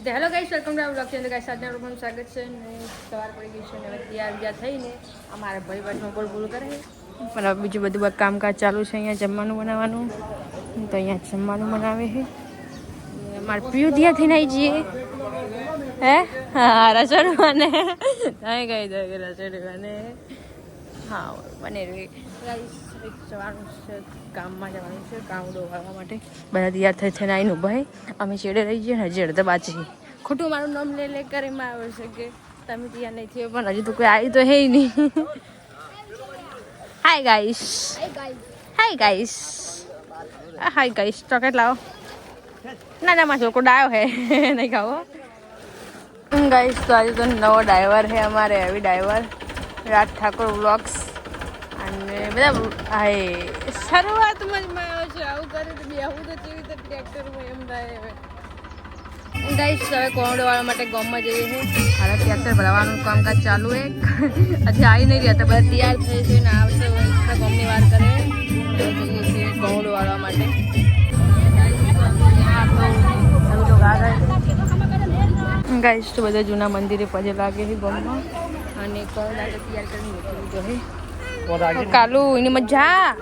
Hello guys, welcome to blog channel guys, આજના લોકોનું સ્વાગત છે ને સવાર પડી ગઈ છે ને તૈયાર બીજા થઈને અમારા ભાઈ બાજુમાં બોલ બોલ કરે પણ હવે બીજું બધું બધું કામકાજ ચાલુ છે, અહીંયા જમવાનું બનાવવાનું. તો અહીંયા જમવાનું બનાવે છે. ને અમારે પ્રિયુ ત્યાં થઈને આવી જઈએ હે? હા રસોડવાને નહીં ગઈ રસોડવાને હા બને જવાનું છે, ગામમાં જવાનું છે, ગામ વાળવા માટે. બધા તૈયાર થઈ છે ને આવીને ભાઈ. અમે ચેડે રહી જઈએ ને હજી અડધા બાજી ખોટું મારું નામ લે લે કરે માં આવે છે કે તમે તૈયાર નહીં થયો, પણ હજી તો કોઈ આવી તો હે નહીં. Hi guys hi guys hi guys chocolate લાવો. ના ના, મારો છોકરો ડાયો હે. નહીં ખાવો. ગાઈસ તો આજે તો નવો ડ્રાઈવર હે અમારે એવી ડ્રાઈવર રાજ ઠાકોર વ્લોગ્સ અને બધા હાય શરૂઆતમાં જ માં છે. આવું કરે તો બી આવું તો કેવી રીતે ટ્રેક્ટરમાં એમ થાય હવે. વાળવા માટે ગામમાં જઈએ હાલ ટ્રેક્ટર ભરાવાનું કામકાજ ચાલુ છે આવી નહીં રહ્યા બધા તૈયાર થઈ છે ને આવશે ગામની વાર કરે જઈએ છીએ કોરડો વાળવા માટે. ગાઈસ તો બધા જૂના મંદિરે પજે લાગે છે ગામમાં. અને કોણ તૈયાર કરીને કાલુ એની મજા.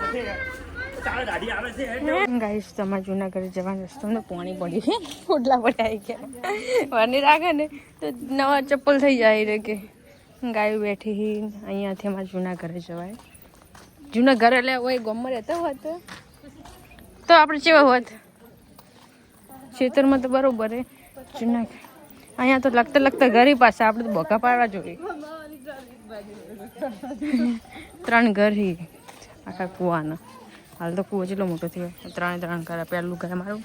ગાઈસ તમારા જુનાગઢ જવાનો રસ્તો ને પાણી પડી છે. ફોટલા પડાઈ ગયા. વાની રાખે ને તો નવા ચપ્પલ થઈ જાય રે કે. ગાય બેઠી હી અહીંયાથી અમારા જુનાગઢ ઘરે જવાય. જૂના ઘરે એટલે હોય ગમમાં રહેતા હોત. તો આપણે ચેવા હોત. ખેતરમાં તો બરોબર હે જુનાગઢ. અહીંયા તો લગતા લગતા ઘરે પાસે આપણે તો બોકા પાડવા જોઈએ. ત્રણ ઘર હી, આખા કુવાના. હાલ તો કૂવો જેટલો મોટો થયો. ત્રણે ત્રણ ઘર. પહેલું ઘર મારું,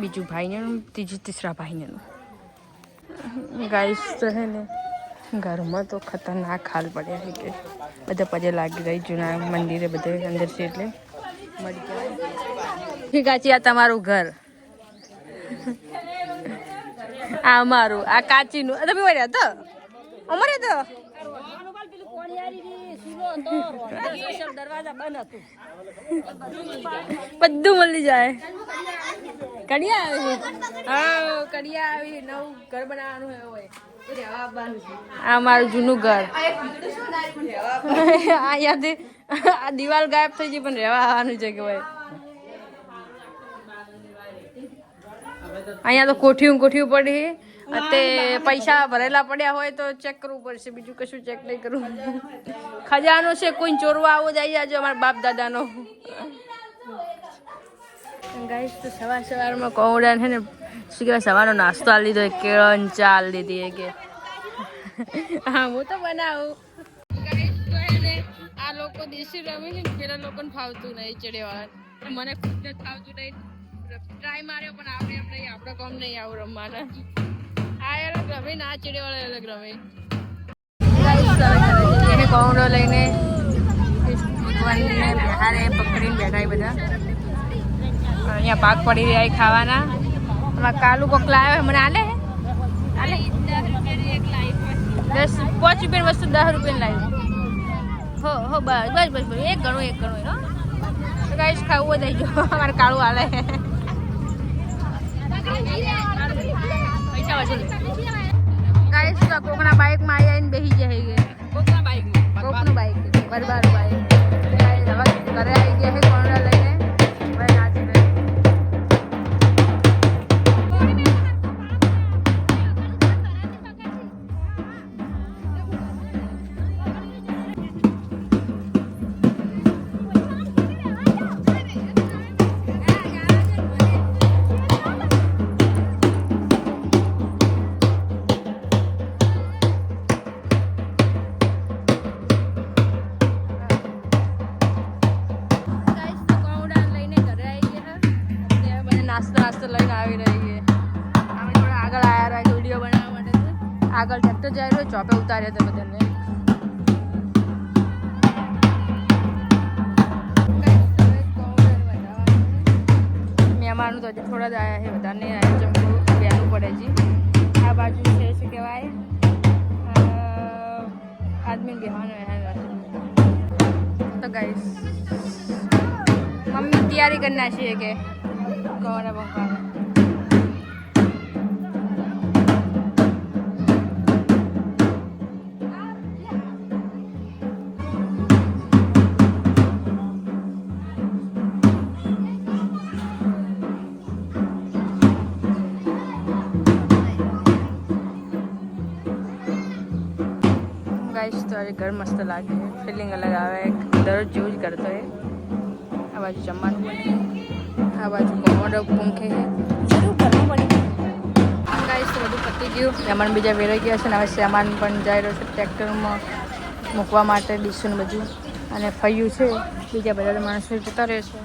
બીજું ભાઈને ત્રીજું તીસરા ભાઈનેનું. ગાઈસ તો હે ને, ઘરમાં તો ખતરનાક હાલ પડ્યા છે કે બધા પજે લાગી રહી, જૂના મંદિરે બધે અંદર છે એટલે. મળી ગયા ઠીક આ તમારું ઘર. આ અમારું આ કાચીનું. તમે વર્યા તો? અમારે તો? બધું મળી જાય કડિયા આવી હા કડિયા આવી નવું ઘર બનાવવાનું હે હોય આ મારું જૂનું ઘર અહીંયાથી આ દિવાલ ગાયબ થઈ ગઈ પણ રહેવા આવવાનું છે કે ભાઈ અહીંયા તો કોઠીયું કોઠીયું પડી તે પૈસા ભરેલા પડ્યા હોય તો ચેક કરવું પડશે બીજું કશું ચેક નહીં કરવું. ખજાનો છે કોઈ ચોરવા આવો જઈ જાજો અમારા બાપ દાદાનો. ગાઈશ તો સવાર સવારમાં કોવડા છે ને શું કહેવાય સવારનો નાસ્તો આ લીધો કેળન ચા લીધી કે હા હું તો બનાવું. ને આ લોકો દેશી રમે છે ને પેલા લોકોને ફાવતું નહીં ચડેવાળા મને ખુદને જ ફાવતું નહીં. ટ્રાય માર્યો પણ આપણે નહીં આપણે કોમ નહીં આવું રમવાના. આ અલગ રમે ના ચડેવાળા અલગ રમે. એને કોવડો લઈને ભગવાનને બિહારે પકડીને બેઠા બધા. અહીંયા પાક પડી રહ્યા ખાવાના. એમાં કાલુ કોક લાવ્યો મને આલે આલે. દસ પાંચ રૂપિયાની વસ્તુ દસ રૂપિયાની લાવી. હો હો બસ બસ બસ બસ. એક ગણું એક ગણું હો. તો ગાઈશ ખાવું હોય દઈ જો અમારે કાળું હાલે પૈસા વસૂલ. ગાઈશ તો કોકના બાઇકમાં આવી આવીને બેસી જાય કોકના બાઇક કોકનું બાઇક બરબાર નાસ્તો લઈને આવી રહી છે. અમે થોડા આગળ આવ્યા રહ્યા વીડિયો બનાવવા માટે આગળ ટ્રેક્ટર જાય રહ્યો, ચોપે ઉતાર્યા હતા બધાને. મહેમાનો તો થોડા જ આવ્યા છે બધાને. આયોજન થોડું વહેલું પડે છે. આ બાજુ છે, શું કહેવાય? આદમી બેહવાનો તો ગાઈશ મમ્મી તૈયારી કરી નાખીએ કે કવાના પપ્પા ગાઈશ તો આજે ઘર મસ્ત લાગે. ફિલિંગ અલગ આવે. દરરોજ જેવું જ કરતો એ. આ બાજુ જમવાનું બને. આ બાજુ કોમોડો પંખે છે જરૂર કરવું પડે ગાઈશ તો બધું પતી ગયું. સામાન બીજા વેરાઈ ગયા છે ને હવે સામાન પણ જઈ રહ્યો છે ટ્રેક્ટરમાં મૂકવા માટે, ડીશું બધું. અને ફૈયું છે. બીજા બધા માણસો જતા રહે છે.